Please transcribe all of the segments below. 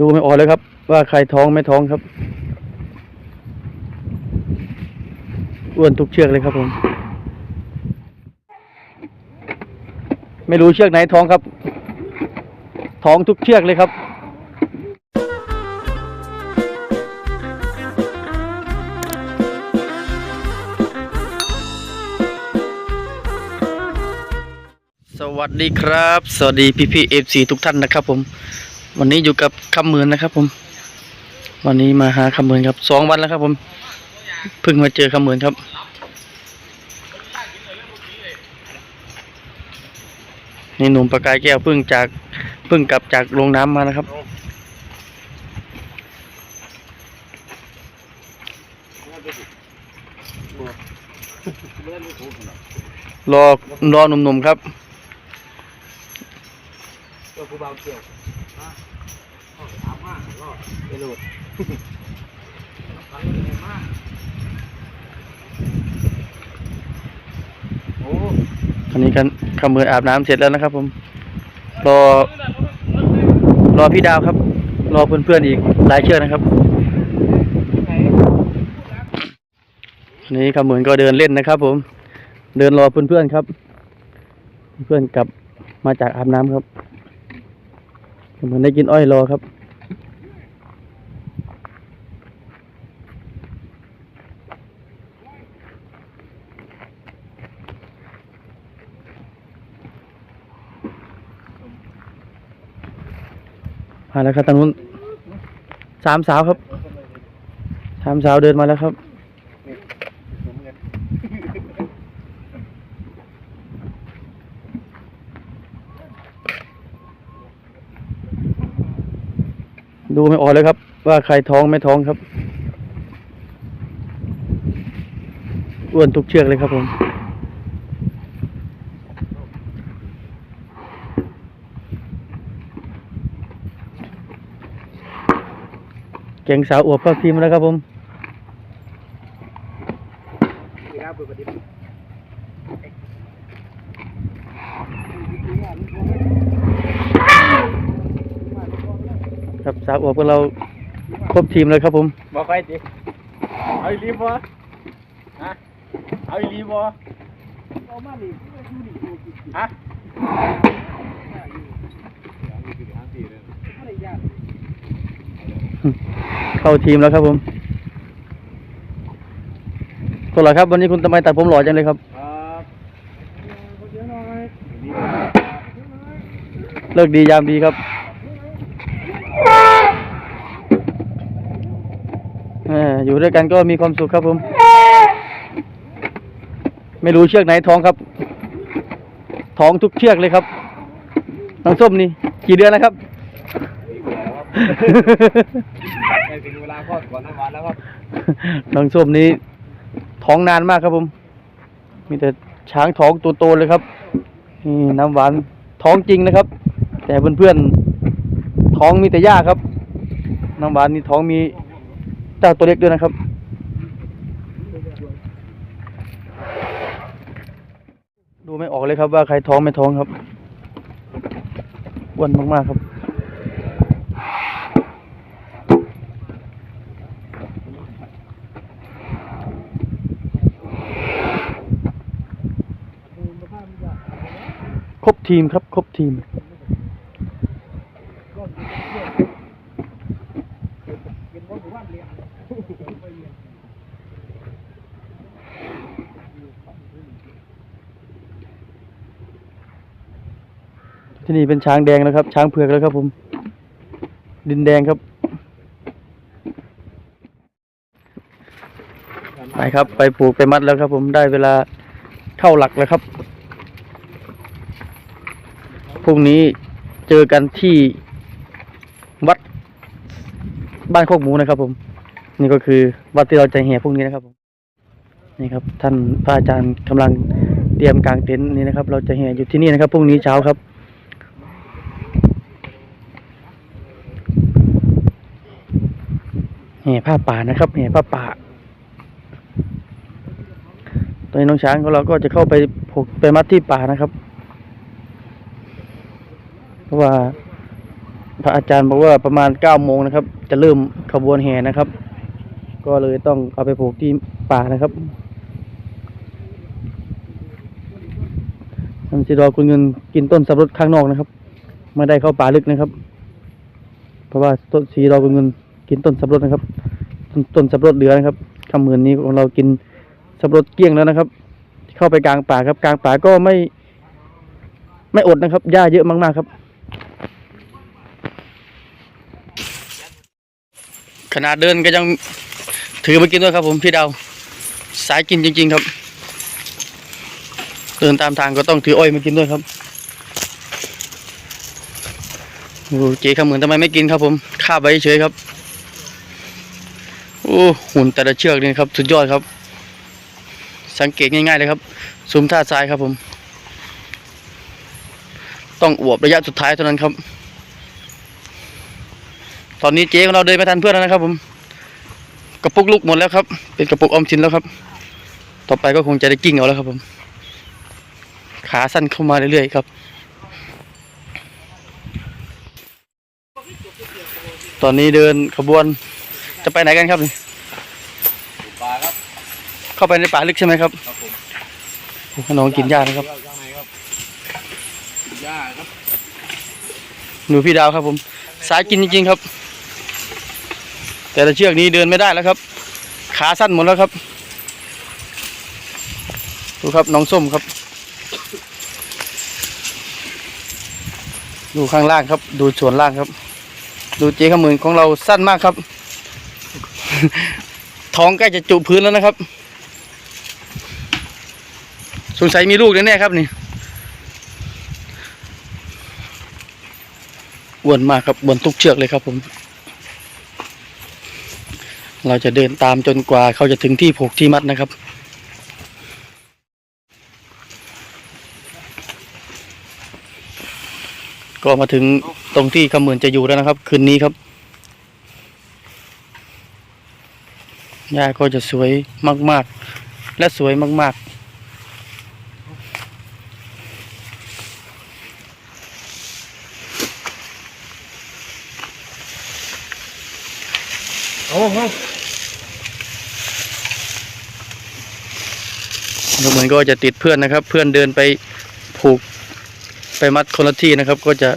ดูไม่ออกเลยครับ ว่าใครท้องไม่ท้องครับอ้วนทุกเชือกเลยครับผม ไม่รู้เชือกไหนท้องครับ ท้องทุกเชือกเลยครับสวัสดีครับ สวัสดีพี่พี่เอฟซีทุกท่านนะครับผม วันนี้อยู่กับคำเหมือนนะครับ ผม วันนี้มาหาคำเหมือนครับสองวันแล้วครับ ผมเพิ่งมาเจอคำเหมือนครับนี่หนุ่มประกายแก้วเพิ่งจากเพิ่งกลับจากโรงน้ำมานะครับ รอรอหนุ่มๆครับ ตัวกูเบาเกี่ยวนะถามว่าก็ไปโหลดฟังเลยมากโอ้อันนี้กันคำมืออาบน้ำเสร็จแล้วนะครับ ผม รอ รอพี่ดาวครับ รอเพื่อนๆอีกหลายเชือกนะครับอันนี้คำเหมือนก็เดินเล่นนะครับ ผม เดินรอเพื่อนๆครับ เพื่อนกลับมาจากอาบน้ำครับคำ เหมือนได้กินอ้อยรอครับ มาแล้วครับทางนู้นสามสาวครับสามสาวเดินมาแล้วครับ ดูไม่ออกเลยครับ ว่าใครท้องไม่ท้องครับอ้วนทุกเชือกเลยครับผมเก่งสาวอวบเข้าทีมแล้วครับผม ที่รับเปิดประเด็น ครับสาวอบเราครบทีมเลยครับผมบอกใครจิเอาอีลีบวะฮะเอาอีลีบวะเอามาดิฮะเข้าทีมแล้วครับผมคนหล่อครับ วันนี้คุณทำไมตัดผมหล่อจังเลยครับ เลิกดียามดีครับ อ่ออยู่ด้วยกันก็มีความสุขครับผม ไม่รู้เชือกไหนท้องครับ ท้องทุกเชือกเลยครับ น้องส้มนี่กี่เดือนแล้วครับใกล้ถึงเวลาคลอดก่อนน้ำหวานแล้วครับน้องส้มนี้ท้องนานมากครับผม มีแต่ช้างท้องตัวโตเลยครับ นี่น้ำหวานท้องจริงนะครับ แต่เพื่อนๆท้องมีแต่หญ้าครับ น้ำหวานนี่ท้องมี เจ้าตัวเล็กด้วยนะครับ ดูไม่ออกเลยครับว่าใครท้องไม่ท้องครับอ้วนมากๆครับครบทีมครับ ครบทีม ที่นี่เป็นช้างแดงแล้วครับ ช้างเผือกแล้วครับผม ดินแดงครับ ไปครับ ไปปลูกไปมัดแล้วครับ ผมได้เวลาเข้าหลักแล้วครับพรุ่งนี้เจอกันที่วัดบ้านโคกหมูนะครับ ผม นี่ก็คือวัดที่เราจะแห่พรุ่งนี้นะครับผมนี่ครับ ท่านพระอาจารย์กำลังเตรียมกางเต็นท์นี่นะครับ เราจะแห่อยู่ที่นี่นะครับพรุ่งนี้เช้าครับ แห่ผ้าป่านะครับแห่ผ้าป่า ตอนนี้น้องช้างของเราก็จะเข้าไปผูกไปมัดที่ป่านะครับ เพราะว่าพระอาจารย์บอกว่าประมาณเก้าโมงนะครับ จะเริ่มขบวนแห่นะครับ ก็เลยต้องเอาไปผูกที่ป่านะครับท่านสิรอคุณเงินกินต้นสับปะรดข้างนอกนะครับ ไม่ได้เข้าป่าลึกนะครับ เพราะว่าต้นสีรอคุณเงิน กินต้นสับปะรดนะครับต้นต้นสับปะรดเหลือนะครับคำเหมือนนี้ของเรากินสับปะรดเกลี้ยงแล้วนะครับ เข้าไปกลางป่าครับ กลางป่าก็ไม่ ไม่อดนะครับหญ้าเยอะมากๆครับ ขนาดเดินก็ยังถือมากินด้วยครับ ผมพี่ดาวสายกินจริง ๆครับเดินตามทางก็ต้องถืออ้อยมากินด้วยครับโอ้เจ๊ขมือนทำไมไม่กินครับผมข้าไว้เฉยครับ โอ้หุ่นแต่ละเชือกนี่ครับ สุดยอดครับ สังเกตง่ายๆเลยครับซูมท่าซ้ายครับผม ต้องอวบระยะสุดท้ายเท่านั้นครับ ตอนนี้เจ๊ของเราเดินไม่ทันเพื่อนแล้วนะครับ ผมกระปุกลูกหมดแล้วครับ เป็นกระปุกอมสินแล้วครับ ต่อไปก็คงจะได้กิ้งเอาแล้วครับผม ขาสั้นเข้ามาเรื่อยๆครับตอนนี้เดินขบวน จะไปไหนกันครับนี่ปลาครับ เข้าไปในป่าลึกใช่ไหมครับครับผมโอ้น้องกินหญ้านะครับข้างในครับหญ้าครับ หนูพี่ดาวครับผม สายกินจริงๆครับ แต่ละเชือกนี้เดินไม่ได้แล้วครับ ขาสั้นหมดแล้วครับ ดูครับน้องส้มครับ ดูข้างล่างครับ ดูส่วนล่างครับ ดูเจ๊ขมืนของเราสั้นมากครับ ท้องใกล้จะจุพื้นแล้วนะครับ สงสัยมีลูกแน่ๆครับนี่อ้วนมากครับบนทุกเชือกเลยครับผม เราจะเดินตามจนกว่าเขาจะถึงที่ผูกที่มัดนะครับ ก็มาถึงตรงที่ขมือนจะอยู่แล้วนะครับ คืนนี้ครับ หญ้าก็จะสวยมาก ๆ และสวยมากโอ้โหๆขมือนก็จะติดเพื่อนนะครับ เพื่อนเดินไปผูกไปมัดคนละที่นะครับ ก็จะ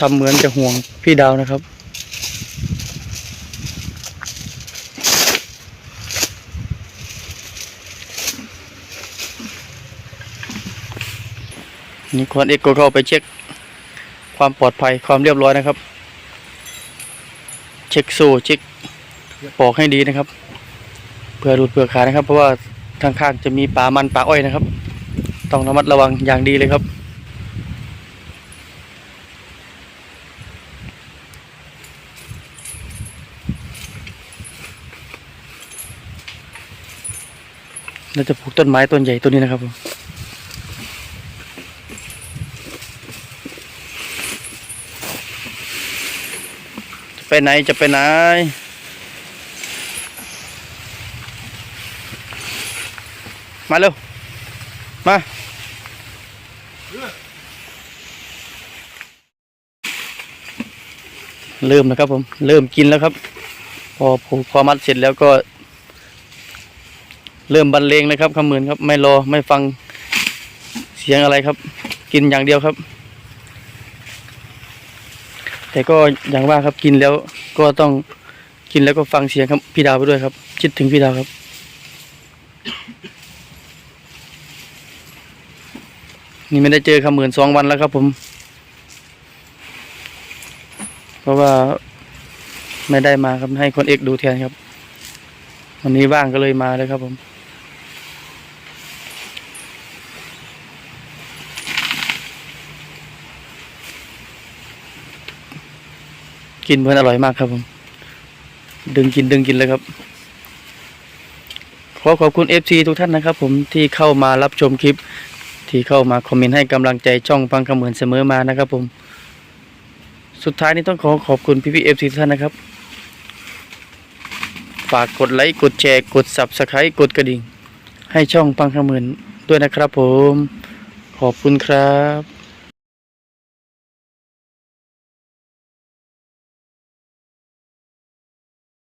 ทำเหมือนจะห่วงพี่ดาวนะครับ นี่ควรเอกก็เข้าไปเช็คความปลอดภัยความเรียบร้อยนะครับ เช็คโซ่เช็คปอกให้ดีนะครับเพื่อหลุดเพื่อขาดนะครับ เพราะว่าข้างๆจะมีป่ามันป่าอ้อยนะครับ ต้องระมัดระวังอย่างดีเลยครับเราจะปลูกต้นไม้ต้นใหญ่ต้นนี้นะครับผม ไปไหนจะไปไหน มาเร็ว มาเริ่มนะครับผม เริ่มกินแล้วครับ พอผูกพอมัดเสร็จแล้วก็ เริ่มบรรเลงเลยครับคำมื่นครับ ไม่รอไม่ฟังเสียงอะไรครับ กินอย่างเดียวครับ แต่ก็อย่างว่าครับกินแล้วก็ต้องกินแล้วก็ฟังเสียงครับพี่ดาวไปด้วยครับ คิดถึงพี่ดาวครับ นี่ไม่ได้เจอคำหมื่นสองวันแล้วครับผม เพราะว่าไม่ได้มาครับให้คนเอกดูแทนครับ วันนี้ว่างก็เลยมาเลยครับผม กินเพื่อนอร่อยมากครับผม ดึงกินดึงกินเลยครับ ขอขอบคุณ FC ทุกท่านนะครับ ผมที่เข้ามารับชมคลิป ที่เข้ามาคอมเมนต์ให้กำลังใจช่องฟังคำเหมือนเสมอมานะครับ ผม สุดท้ายนี้ต้องขอขอบคุณพี่พี่ FC ทุกท่านนะครับ ฝากกดไลค์กดแชร์กด Subscribe กดกระดิ่ง ให้ช่องฟังคำเหมือนด้วยนะครับ ผม ขอบคุณครับ